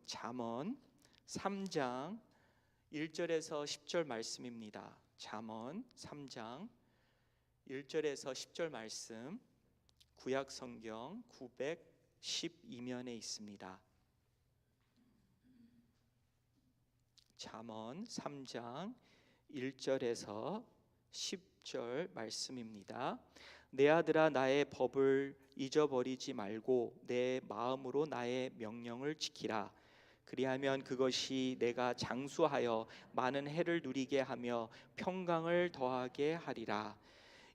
말씀 잠언 3장 1절에서 10절 말씀입니다. 잠언 3장 1절에서 10절 말씀 구약 성경 912면에 있습니다. 잠언 3장 1절에서 10절 말씀입니다. 내 아들아 나의 법을 잊어버리지 말고 내 마음으로 나의 명령을 지키라. 그리하면 그것이 내가 장수하여 많은 해를 누리게 하며 평강을 더하게 하리라.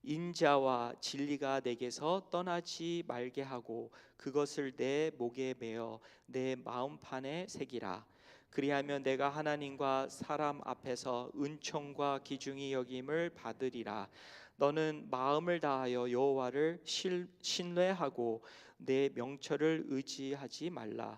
인자와 진리가 내게서 떠나지 말게 하고 그것을 내 목에 메어 내 마음판에 새기라. 그리하면 내가 하나님과 사람 앞에서 은총과 기중이 여김을 받으리라. 너는 마음을 다하여 여호와를 실- 신뢰하고 내 명철을 의지하지 말라.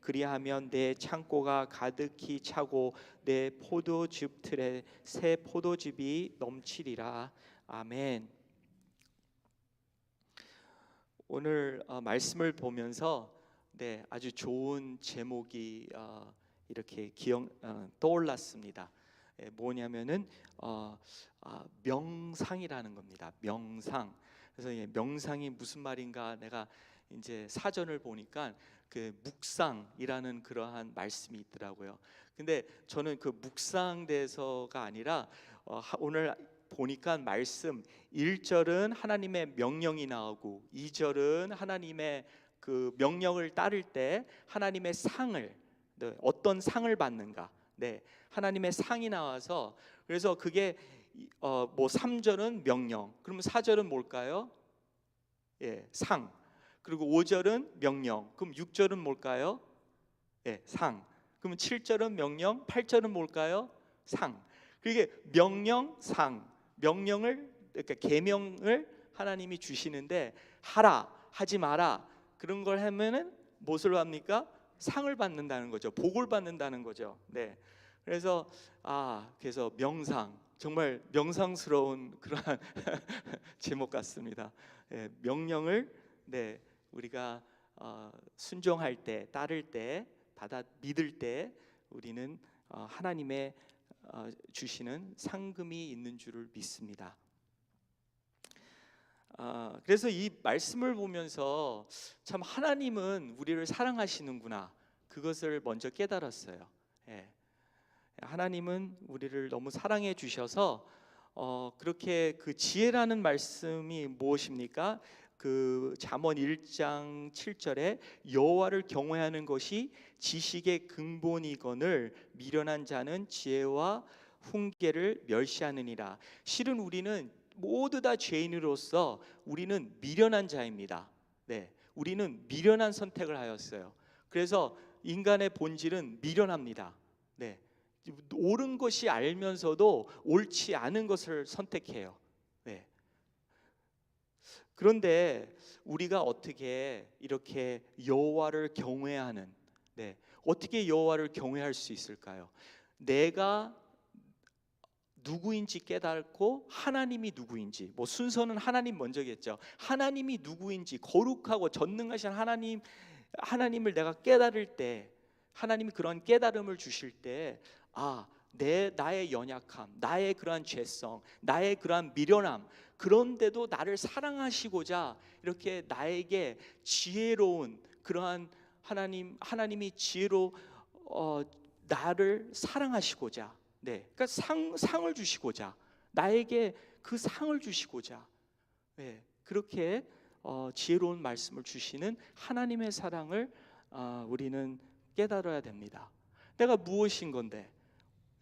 그리하면 내 창고가 가득히 차고 내 포도즙 틀에 새 포도즙이 넘치리라. 아멘. 오늘 어, 말씀을 보면서 네 아주 좋은 제목이 어, 이렇게 기억 어, 떠올랐습니다. 예, 뭐냐면은 어, 아, 명상이라는 겁니다. 명상. 그래서 예, 명상이 무슨 말인가 내가 이제 사전을 보니까 그 묵상이라는 그러한 말씀이 있더라고요. 근데 저는 그 묵상돼서가 아니라 어, 하- 오늘 보니까 말씀 1절은 하나님의 명령이 나오고 2절은 하나님의 그 명령을 따를 때 하나님의 상을 네, 어떤 상을 받는가 네 하나님의 상이 나와서 그래서 그게 어 뭐 3절은 명령 그러면 4절은 뭘까요? 예, 상 그리고 5절은 명령 그럼 6절은 뭘까요? 예, 상 그러면 7절은 명령 8절은 뭘까요? 상 그게 명령 상 명령을 그러니까 계명을 하나님이 주시는데 하라 하지 마라 그런 걸 하면은 무엇을 합니까? 상을 받는다는 거죠. 복을 받는다는 거죠. 네. 그래서 아 그래서 명상 정말 명상스러운 그러한 제목 같습니다. 예, 명령을 네 우리가 어, 순종할 때 따를 때 받아 믿을 때 우리는 어, 하나님의 어, 주시는 상금이 있는 줄을 믿습니다. 아, 그래서 이 말씀을 보면서 참 하나님은 우리를 사랑하시는구나 그것을 먼저 깨달았어요. 예. 하나님은 우리를 너무 사랑해 주셔서 어, 그렇게 그 지혜라는 말씀이 무엇입니까? 그 잠언 1장 7절에 여호와를 경외하는 것이 지식의 근본이거늘 미련한 자는 지혜와 훈계를 멸시하느니라. 실은 우리는 모두 다 죄인으로서 우리는 미련한 자입니다. 네. 우리는 미련한 선택을 하였어요. 그래서 인간의 본질은 미련합니다. 네. 옳은 것이 알면서도 옳지 않은 것을 선택해요. 네. 그런데 우리가 어떻게 이렇게 여호와를 경외하는 네. 어떻게 여호와를 경외할 수 있을까요? 내가 누구인지 깨닫고 하나님이 누구인지 뭐 순서는 하나님 먼저겠죠. 하나님이 누구인지 거룩하고 전능하신 하나님 하나님을 내가 깨달을 때 하나님이 그런 깨달음을 주실 때 아, 내 나의 연약함, 나의 그러한 죄성, 나의 그러한 미련함 그런데도 나를 사랑하시고자 이렇게 나에게 지혜로운 그러한 하나님 하나님이 지혜로 어, 나를 사랑하시고자 네, 그러니까 상 상을 주시고자 나에게 그 상을 주시고자 네, 그렇게 어, 지혜로운 말씀을 주시는 하나님의 사랑을 어, 우리는 깨달아야 됩니다. 내가 무엇인 건데?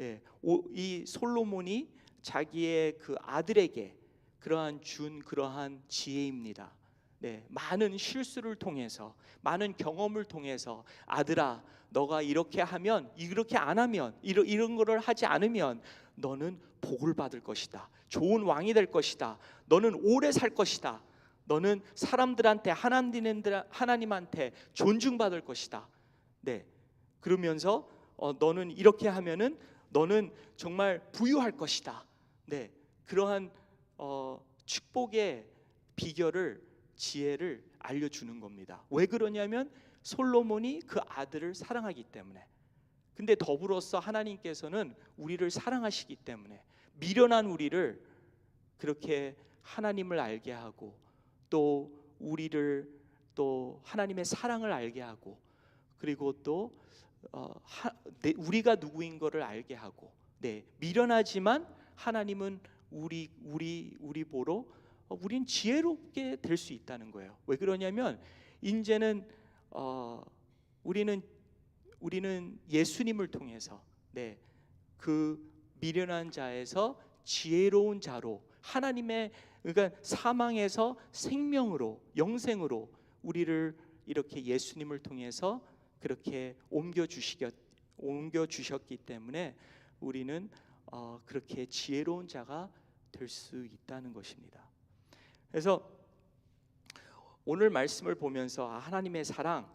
예, 오, 이 솔로몬이 자기의 그 아들에게 그러한 준 그러한 지혜입니다. 네, 많은 실수를 통해서 많은 경험을 통해서 아들아 너가 이렇게 하면 이렇게 안 하면 이런 이런 거를 하지 않으면 너는 복을 받을 것이다. 좋은 왕이 될 것이다. 너는 오래 살 것이다. 너는 사람들한테 하나님한테 존중받을 것이다. 네. 그러면서 어, 너는 이렇게 하면은 너는 정말 부유할 것이다. 네. 그러한 어, 축복의 비결을 지혜를 알려주는 겁니다. 왜 그러냐면 솔로몬이 그 아들을 사랑하기 때문에. 근데 더불어서 하나님께서는 우리를 사랑하시기 때문에 미련한 우리를 그렇게 하나님을 알게 하고 또 우리를 또 하나님의 사랑을 알게 하고 그리고 또 어, 하, 내, 우리가 누구인 것을 알게 하고 네 미련하지만 하나님은 우리 우리 우리 보러 어, 우린 지혜롭게 될 수 있다는 거예요. 왜 그러냐면 이제는 어, 우리는 우리는 예수님을 통해서 네, 그 미련한 자에서 지혜로운 자로 하나님의 그러니까 사망에서 생명으로 영생으로 우리를 이렇게 예수님을 통해서 그렇게 옮겨 주셨기 때문에 우리는 어, 그렇게 지혜로운 자가 될 수 있다는 것입니다. 그래서 오늘 말씀을 보면서 아, 하나님의 사랑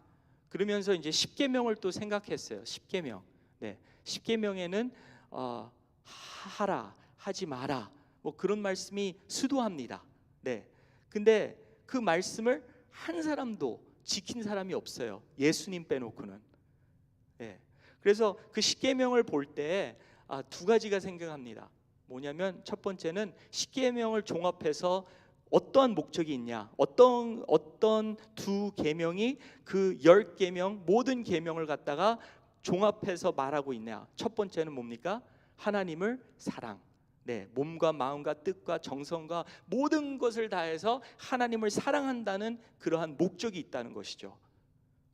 그러면서 이제 십계명을 또 생각했어요. 십계명. 네. 십계명에는 어, 하라 하지 마라 뭐 그런 말씀이 수도합니다. 네. 근데 그 말씀을 한 사람도 지킨 사람이 없어요. 예수님 빼놓고는. 네. 그래서 그 십계명을 볼때 아, 두 가지가 생각합니다. 뭐냐면 첫 번째는 십계명을 종합해서 어떠한 목적이 있냐? 어떤 어떤 두 계명이 그 열 계명 모든 계명을 갖다가 종합해서 말하고 있냐? 첫 번째는 뭡니까? 하나님을 사랑. 네, 몸과 마음과 뜻과 정성과 모든 것을 다해서 하나님을 사랑한다는 그러한 목적이 있다는 것이죠.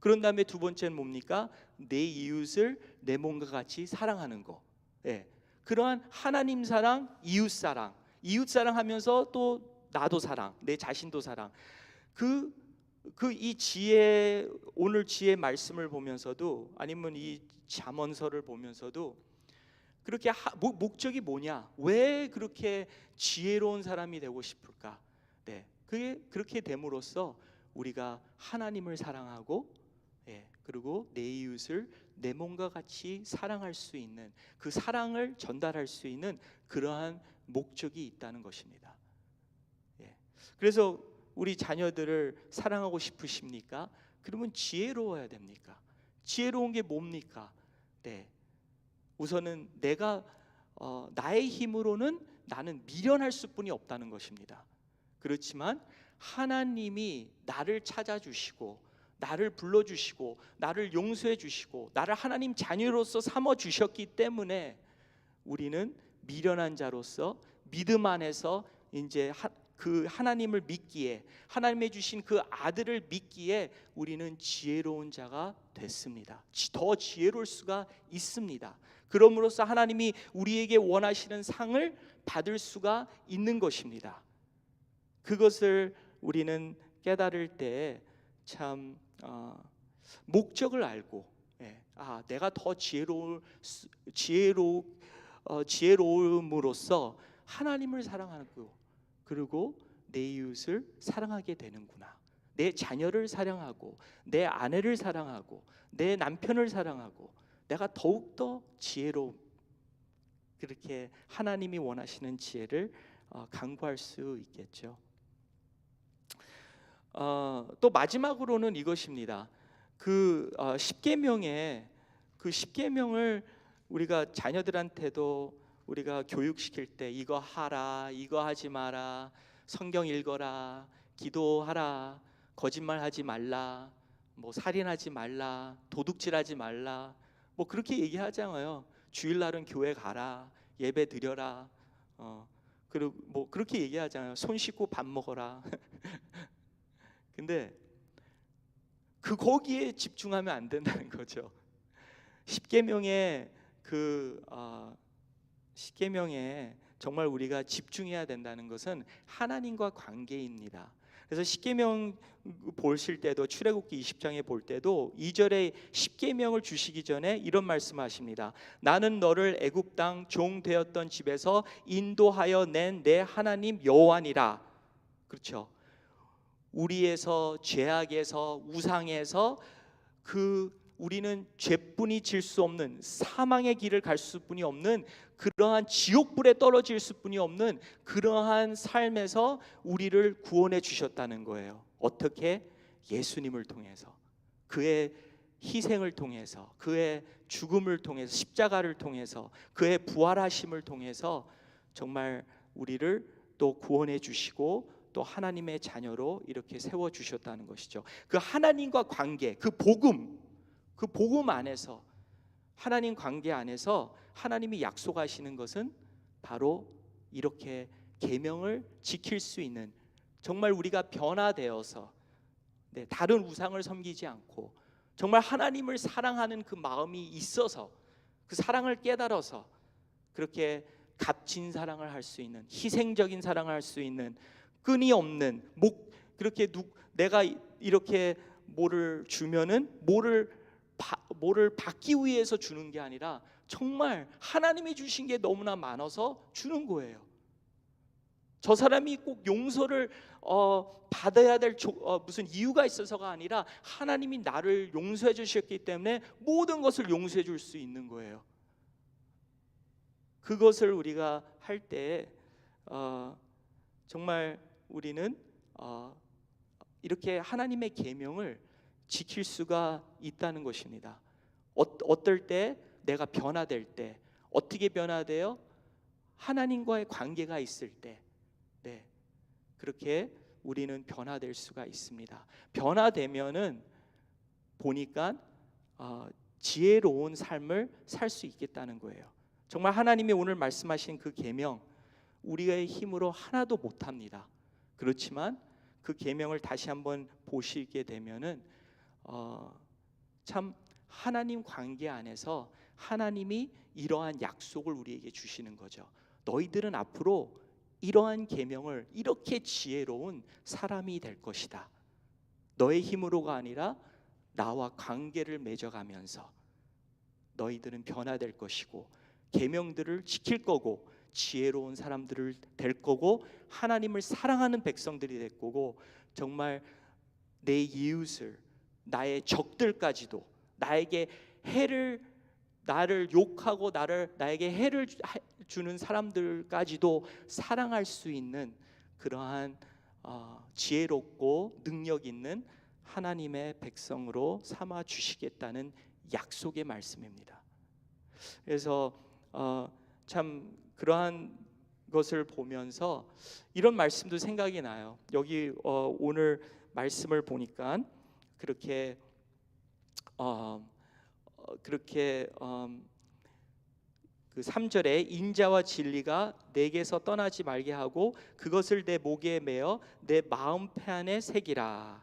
그런 다음에 두 번째는 뭡니까? 내 이웃을 내 몸과 같이 사랑하는 거. 예. 그러한 하나님 사랑, 이웃 사랑, 이웃 사랑하면서 또 나도 사랑, 내 자신도 사랑. 그 그 이 지혜 오늘 지혜 말씀을 보면서도 아니면 이 잠언서를 보면서도 그렇게 하, 목, 목적이 뭐냐? 왜 그렇게 지혜로운 사람이 되고 싶을까? 네, 그게 그렇게 됨으로써 우리가 하나님을 사랑하고, 예, 그리고 내 이웃을 내 몸과 같이 사랑할 수 있는 그 사랑을 전달할 수 있는 그러한 목적이 있다는 것입니다. 예, 그래서 우리 자녀들을 사랑하고 싶으십니까? 그러면 지혜로워야 됩니까? 지혜로운 게 뭡니까? 네, 우선은 내가 어, 나의 힘으로는 나는 미련할 수뿐이 없다는 것입니다. 그렇지만 하나님이 나를 찾아주시고 나를 불러주시고 나를 용서해 주시고 나를 하나님 자녀로서 삼아 주셨기 때문에 우리는 미련한 자로서 믿음 안에서 이제 하, 그 하나님을 믿기에 하나님의 주신 그 아들을 믿기에 우리는 지혜로운 자가 됐습니다. 더 지혜로울 수가 있습니다. 그럼으로써 하나님이 우리에게 원하시는 상을 받을 수가 있는 것입니다. 그것을 우리는 깨달을 때참 어, 목적을 알고, 예, 아 내가 더 지혜로울 지혜로 어, 지혜로움으로써 하나님을 사랑하고 그리고 내 이웃을 사랑하게 되는구나. 내 자녀를 사랑하고 내 아내를 사랑하고 내 남편을 사랑하고 내가 더욱 더 지혜로 그렇게 하나님이 원하시는 지혜를 어, 강구할 수 있겠죠. 어, 또 마지막으로는 이것입니다. 그 어, 십계명에 그 십계명을 우리가 자녀들한테도 우리가 교육시킬 때 이거 하라, 이거 하지 마라, 성경 읽어라, 기도하라, 거짓말 하지 말라, 뭐 살인하지 말라, 도둑질하지 말라, 뭐 그렇게 얘기하잖아요. 주일날은 교회 가라, 예배 드려라, 어 그리고 뭐 그렇게 얘기하잖아요. 손 씻고 밥 먹어라. 근데 그 거기에 집중하면 안 된다는 거죠. 십계명의 그 어, 십계명에 정말 우리가 집중해야 된다는 것은 하나님과 관계입니다. 그래서 십계명 보실 때도 출애굽기 20장에 볼 때도 2절에 십계명을 주시기 전에 이런 말씀하십니다. 나는 너를 애굽 땅 종 되었던 집에서 인도하여 낸 내 하나님 여호와니라. 그렇죠. 우리에서 죄악에서 우상에서 그 우리는 죄뿐이 질 수 없는 사망의 길을 갈 수뿐이 없는 그러한 지옥불에 떨어질 수뿐이 없는 그러한 삶에서 우리를 구원해 주셨다는 거예요. 어떻게 예수님을 통해서 그의 희생을 통해서 그의 죽음을 통해서 십자가를 통해서 그의 부활하심을 통해서 정말 우리를 또 구원해 주시고 또 하나님의 자녀로 이렇게 세워 주셨다는 것이죠. 그 하나님과 관계, 그 복음, 그 복음 안에서 하나님 관계 안에서 하나님이 약속하시는 것은 바로 이렇게 계명을 지킬 수 있는 정말 우리가 변화되어서 네, 다른 우상을 섬기지 않고 정말 하나님을 사랑하는 그 마음이 있어서 그 사랑을 깨달아서 그렇게 값진 사랑을 할 수 있는 희생적인 사랑을 할 수 있는 끈이 없는 목 그렇게 누, 내가 이렇게 뭐를 주면은 뭐를 바, 뭐를 받기 위해서 주는 게 아니라 정말 하나님이 주신 게 너무나 많아서 주는 거예요. 저 사람이 꼭 용서를 어, 받아야 될 조, 어, 무슨 이유가 있어서가 아니라 하나님이 나를 용서해 주셨기 때문에 모든 것을 용서해 줄 수 있는 거예요. 그것을 우리가 할때 어, 정말 우리는 어, 이렇게 하나님의 계명을 지킬 수가 있다는 것입니다. 어, 어떨 때 내가 변화될 때 어떻게 변화돼요? 하나님과의 관계가 있을 때, 네 그렇게 우리는 변화될 수가 있습니다. 변화되면은 보니까 어, 지혜로운 삶을 살 수 있겠다는 거예요. 정말 하나님이 오늘 말씀하신 그 계명 우리의 힘으로 하나도 못합니다. 그렇지만 그 계명을 다시 한번 보시게 되면은 어, 참 하나님 관계 안에서 하나님이 이러한 약속을 우리에게 주시는 거죠. 너희들은 앞으로 이러한 계명을 이렇게 지혜로운 사람이 될 것이다. 너의 힘으로가 아니라 나와 관계를 맺어가면서 너희들은 변화될 것이고 계명들을 지킬 거고 지혜로운 사람들을 될 거고 하나님을 사랑하는 백성들이 될 거고 정말 내 이웃을 나의 적들까지도 나에게 해를 나를 욕하고 나를 나에게 해를 주는 사람들까지도 사랑할 수 있는 그러한 어, 지혜롭고 능력 있는 하나님의 백성으로 삼아 주시겠다는 약속의 말씀입니다. 그래서 어, 참 그러한 것을 보면서 이런 말씀도 생각이 나요. 여기 어, 오늘 말씀을 보니까 그렇게 어, 어 그렇게 어, 그 3절에 인자와 진리가 내게서 떠나지 말게 하고 그것을 내 목에 매어 내 마음판에 새기라.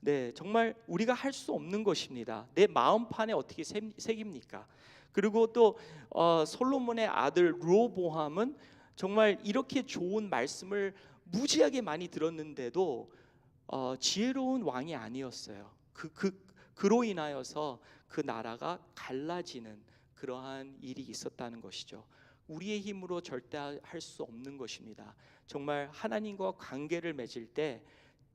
네, 정말 우리가 할 수 없는 것입니다. 내 마음판에 어떻게 새깁니까? 그리고 또 어, 솔로몬의 아들 루보함은 정말 이렇게 좋은 말씀을 무지하게 많이 들었는데도 어, 지혜로운 왕이 아니었어요. 그, 그 그로 인하여서 그 나라가 갈라지는 그러한 일이 있었다는 것이죠. 우리의 힘으로 절대 할 수 없는 것입니다. 정말 하나님과 관계를 맺을 때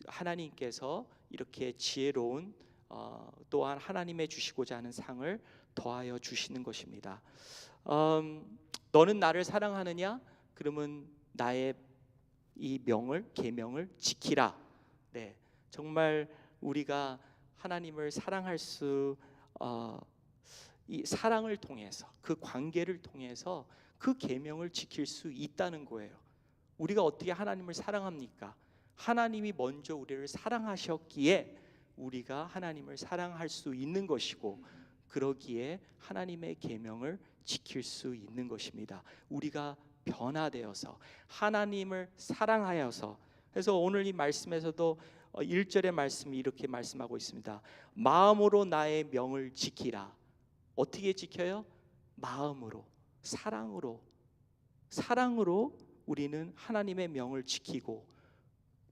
하나님께서 이렇게 지혜로운 어, 또한 하나님의 주시고자 하는 상을 더하여 주시는 것입니다. 음, 너는 나를 사랑하느냐? 그러면 나의 이 명을 계명을 지키라. 네, 정말 우리가 하나님을 사랑할 수, 어, 이 사랑을 통해서 그 관계를 통해서 그 계명을 지킬 수 있다는 거예요. 우리가 어떻게 하나님을 사랑합니까? 하나님이 먼저 우리를 사랑하셨기에 우리가 하나님을 사랑할 수 있는 것이고 그러기에 하나님의 계명을 지킬 수 있는 것입니다. 우리가 변화되어서 하나님을 사랑하여서 그래서 오늘 이 말씀에서도 1절의 어, 말씀이 이렇게 말씀하고 있습니다. 마음으로 나의 명을 지키라. 어떻게 지켜요? 마음으로, 사랑으로. 사랑으로 우리는 하나님의 명을 지키고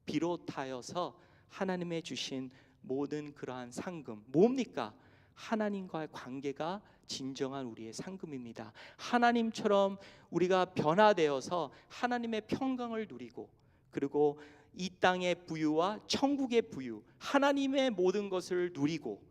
비롯하여서 하나님의 주신 모든 그러한 상금 뭡니까? 하나님과의 관계가 진정한 우리의 상금입니다. 하나님처럼 우리가 변화되어서 하나님의 평강을 누리고 그리고 이 땅의 부유와 천국의 부유, 하나님의 모든 것을 누리고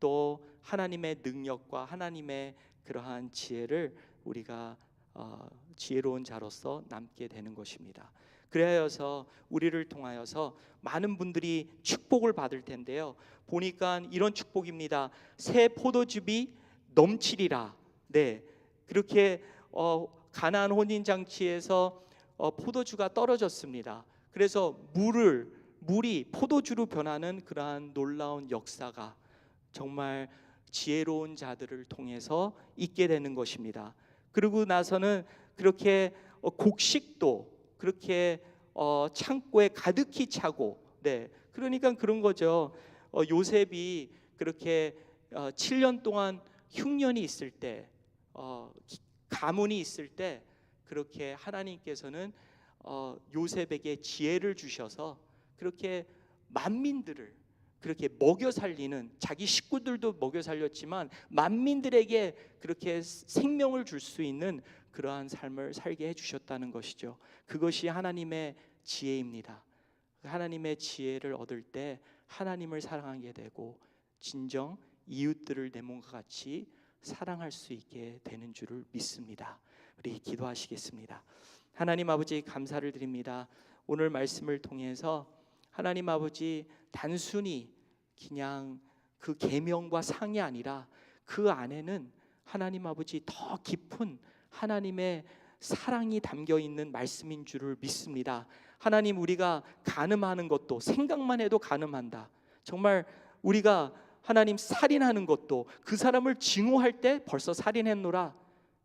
또 하나님의 능력과 하나님의 그러한 지혜를 우리가 어, 지혜로운 자로서 남게 되는 것입니다. 그래서 우리를 통하여서 많은 분들이 축복을 받을 텐데요. 보니까 이런 축복입니다. 새 포도즙이 넘치리라. 네, 그렇게 어, 가나안 혼인 장치에서 어, 포도주가 떨어졌습니다. 그래서 물을 물이 포도주로 변하는 그러한 놀라운 역사가 정말 지혜로운 자들을 통해서 있게 되는 것입니다. 그리고 나서는 그렇게 어, 곡식도 그렇게 어, 창고에 가득히 차고, 네, 그러니까 그런 거죠. 어, 요셉이 그렇게 어, 7년 동안 흉년이 있을 때, 어, 가문이 있을 때 그렇게 하나님께서는 어, 요셉에게 지혜를 주셔서 그렇게 만민들을 그렇게 먹여 살리는 자기 식구들도 먹여 살렸지만 만민들에게 그렇게 생명을 줄 수 있는 그러한 삶을 살게 해 주셨다는 것이죠. 그것이 하나님의 지혜입니다. 하나님의 지혜를 얻을 때 하나님을 사랑하게 되고 진정 이웃들을 내 몸과 같이 사랑할 수 있게 되는 줄을 믿습니다. 우리 기도하시겠습니다. 하나님 아버지 감사를 드립니다. 오늘 말씀을 통해서 하나님 아버지 단순히 그냥 그 계명과 상이 아니라 그 안에는 하나님 아버지 더 깊은 하나님의 사랑이 담겨 있는 말씀인 줄을 믿습니다. 하나님 우리가 가늠하는 것도 생각만 해도 가늠한다. 정말 우리가 하나님 살인하는 것도 그 사람을 증오할 때 벌써 살인했노라.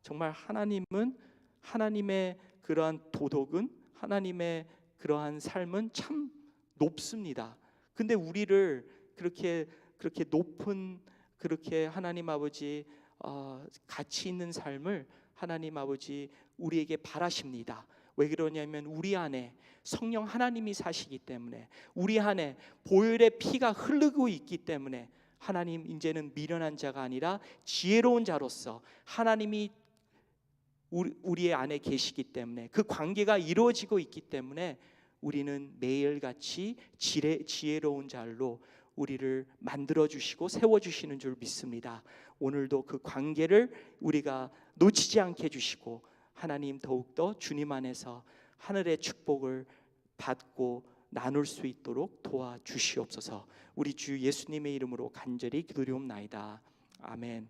정말 하나님은 하나님의 그러한 도덕은 하나님의 그러한 삶은 참 높습니다. 근데 우리를 그렇게 그렇게 높은 그렇게 하나님 아버지 어, 가치 있는 삶을 하나님 아버지 우리에게 바라십니다. 왜 그러냐면 우리 안에 성령 하나님이 사시기 때문에 우리 안에 보혈의 피가 흐르고 있기 때문에 하나님 이제는 미련한 자가 아니라 지혜로운 자로서 하나님이 우리, 우리 의 안에 계시기 때문에 그 관계가 이루어지고 있기 때문에 우리는 매일같이 지혜, 지혜로운 자로 우리를 만들어 주시고 세워 주시는 줄 믿습니다. 오늘도 그 관계를 우리가 놓치지 않게 해 주시고 하나님 더욱더 주님 안에서 하늘의 축복을 받고 나눌 수 있도록 도와 주시옵소서. 우리 주 예수님의 이름으로 간절히 기도리옵나이다. 아멘.